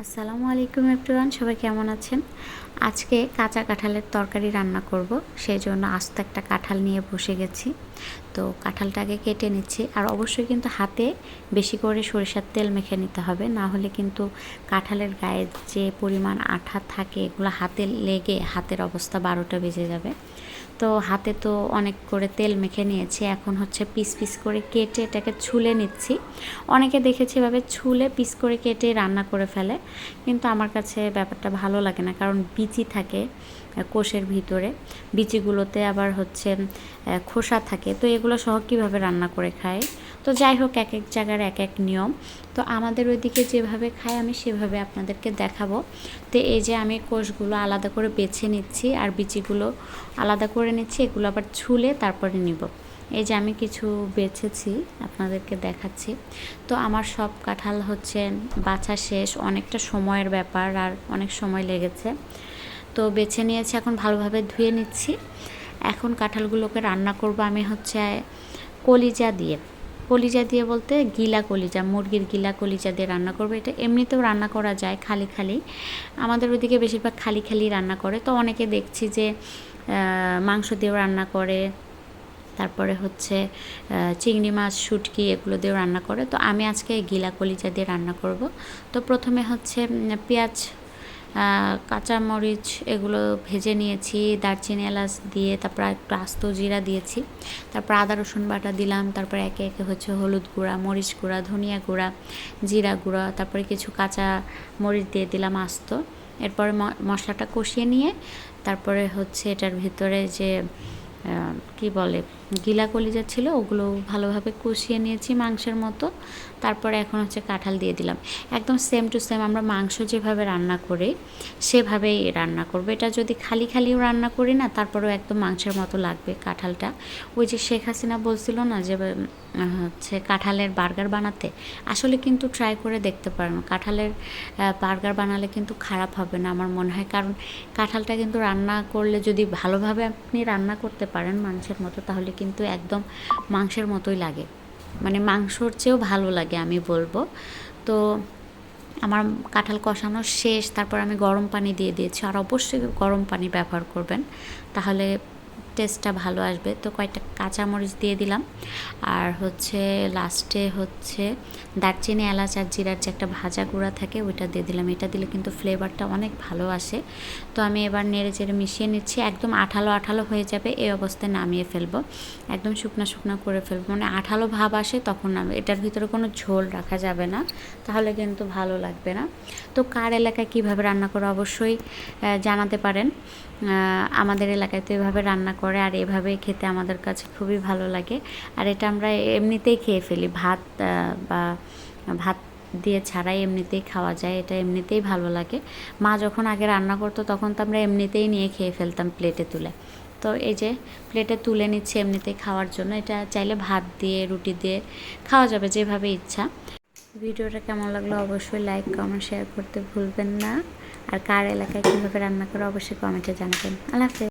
আসসালামু আলাইকুম এভরিওয়ান সবাই কেমন আছেন? আজকে কাঁচা কাঁঠালের তরকারি রান্না করব সেই জন্য আস্ত একটা কাঁঠাল নিয়ে বসে গেছি। তো কাঁঠালটাকে কেটে নিচ্ছি, আর অবশ্যই কিন্তু হাতে বেশি করে সরিষার তেল মেখে নিতে হবে, না হলে কিন্তু কাঁঠালের গায়ে যে পরিমাণ আঠা থাকে, এগুলো হাতে লেগে হাতের অবস্থা বারোটা বেজে যাবে। তো হাতে তো অনেক করে তেল মেখে নিয়েছি, এখন হচ্ছে পিস পিস করে কেটে এটাকে ছুলে নিচ্ছি। অনেকে দেখেছি এভাবে ছুলে পিস করে কেটে রান্না করে ফেলে, কিন্তু আমার কাছে ব্যাপারটা ভালো লাগে না, কারণ বিচি থাকে কোষের ভিতরে। বিচিগুলোতে আবার হচ্ছে খোসা থাকে। তো এগুলো সহ কীভাবে রান্না করে খায় তো যাই হোক এক এক জায়গার এক এক নিয়ম। তো আমাদের ওইদিকে যেভাবে খায় আমি সেভাবে আপনাদেরকে দেখাবো। তো এই যে আমি কোষগুলো আলাদা করে বেছে নিচ্ছি আর বিচিগুলো আলাদা করে নিচ্ছি, এগুলো আবার ছুলে তারপরে নিব। এই যে আমি কিছু বেছেছি, আপনাদেরকে দেখাচ্ছি। তো আমার সব কাঁঠাল হচ্ছে, বাছা শেষ, অনেকটা সময়ের ব্যাপার আর অনেক সময় লেগেছে। তো বেছে নিয়েছি, এখন ভালোভাবে ধুয়ে নিচ্ছি। এখন কাঁঠালগুলোকে রান্না করব আমি হচ্ছে কলিজা দিয়ে। কলিজা দিয়ে বলতে গিলা কলিজা, মুরগির গিলা কলিজা দিয়ে রান্না করব। এটা এমনিতেও রান্না করা যায় খালি খালি। আমাদের ওইদিকে বেশিরভাগ খালি খালি রান্না করে। তো অনেকে দেখছি যে মাংস দিয়েও রান্না করে। তারপরে হচ্ছে চিংড়ি মাছ, শুটকি এগুলো দিয়েও রান্না করে। তো আমি আজকে গিলা কলিজা দিয়ে রান্না করব। তো প্রথমে হচ্ছে পেঁয়াজ কাঁচামরিচ এগুলো ভেজে নিয়েছি, দারচিনি এলাচ দিয়ে, তারপর একটু আস্ত জিরা দিয়েছি। তারপর আদা, রসুন বাটা দিলাম, তারপর একে একে হচ্ছে হলুদ গুঁড়া, মরিচ গুঁড়া, ধনিয়া গুঁড়া, জিরা গুঁড়া, তারপরে কিছু কাঁচা মরিচ দিয়ে দিলাম আস্ত। এরপরে মশলাটা কষিয়ে নিয়ে, তারপরে হচ্ছে এটার ভিতরে যে কি বলে, গিলা কলিজা ছিল, ওগুলো ভালোভাবে কষিয়ে নিয়েছি মাংসের মতো। তারপরে এখন হচ্ছে কাঁঠাল দিয়ে দিলাম। একদম সেম টু সেম আমরা মাংস যেভাবে রান্না করি, সেভাবেই রান্না করব। এটা যদি খালি খালিও রান্না করি না, তারপরেও একদম মাংসের মতো লাগবে কাঁঠালটা। ওই যে শেখ হাসিনা বলছিল না যে হচ্ছে কাঁঠালের বার্গার বানাতে? আসলে কিন্তু ট্রাই করে দেখতে পারেন। কাঁঠালের বার্গার বানালে কিন্তু খারাপ হবে না আমার মনে হয়। কারণ কাঁঠালটা কিন্তু রান্না করলে যদি ভালোভাবে আপনি রান্না করতে পারেন মাংসের মতো, তাহলে কিন্তু একদম মাংসের মতোই লাগে। মানে মাংসর চেয়েও ভালো লাগে আমি বলব। তো আমার কাঁঠাল কষানো শেষ, তারপর আমি গরম পানি দিয়ে দিয়েছি। আর অবশ্যই গরম পানি ব্যবহার করবেন, তাহলে টেস্টটা ভালো আসবে। তো কয়েকটা কাঁচামরিচ দিয়ে দিলাম। আর হচ্ছে লাস্টে হচ্ছে দারচিনি, এলাচ আর জিরার যে একটা ভাজা গুঁড়া থাকে, ওইটা দিয়ে দিলাম। এটা দিলে কিন্তু ফ্লেভারটা অনেক ভালো আসে। তো আমি এবার নেড়ে চেড়ে মিশিয়ে নিচ্ছি। একদম আঠালো আঠালো হয়ে যাবে, এই অবস্থায় নামিয়ে ফেলব। একদম শুকনা শুকনো করে ফেলব। মানে আঠালো ভাব আসে তখন নামে। এটার ভিতরে কোনো ঝোল রাখা যাবে না, তাহলে কিন্তু ভালো লাগবে না। তো কার এলাকায় কীভাবে রান্না করে অবশ্যই জানাতে পারেন। আমাদের এলাকায় তো এভাবে রান্না করে আর এভাবে খেতে আমাদের কাছে খুবই ভালো লাগে। আর এটা আমরা এমনিতেই খেয়ে ফেলি। ভাত বা ভাত দিয়ে ছাড়াই এমনিতেই খাওয়া যায়। এটা এমনিতেই ভালো লাগে। মা যখন আগে রান্না করতো তখন তো আমরা এমনিতেই নিয়ে খেয়ে ফেলতাম প্লেটে তুলে। তো এই যে প্লেটে তুলে নিচ্ছি এমনিতেই খাওয়ার জন্য। এটা চাইলে ভাত দিয়ে, রুটি দিয়ে খাওয়া যাবে যেভাবে ইচ্ছা। ভিডিওটা কেমন লাগল অবশ্যই লাইক, কমেন্ট, শেয়ার করতে ভুলবেন না। আর কার এলাকায় কীভাবে রান্না করে অবশ্যই কমেন্টে জানাবেন। আল্লাহ হাফেজ।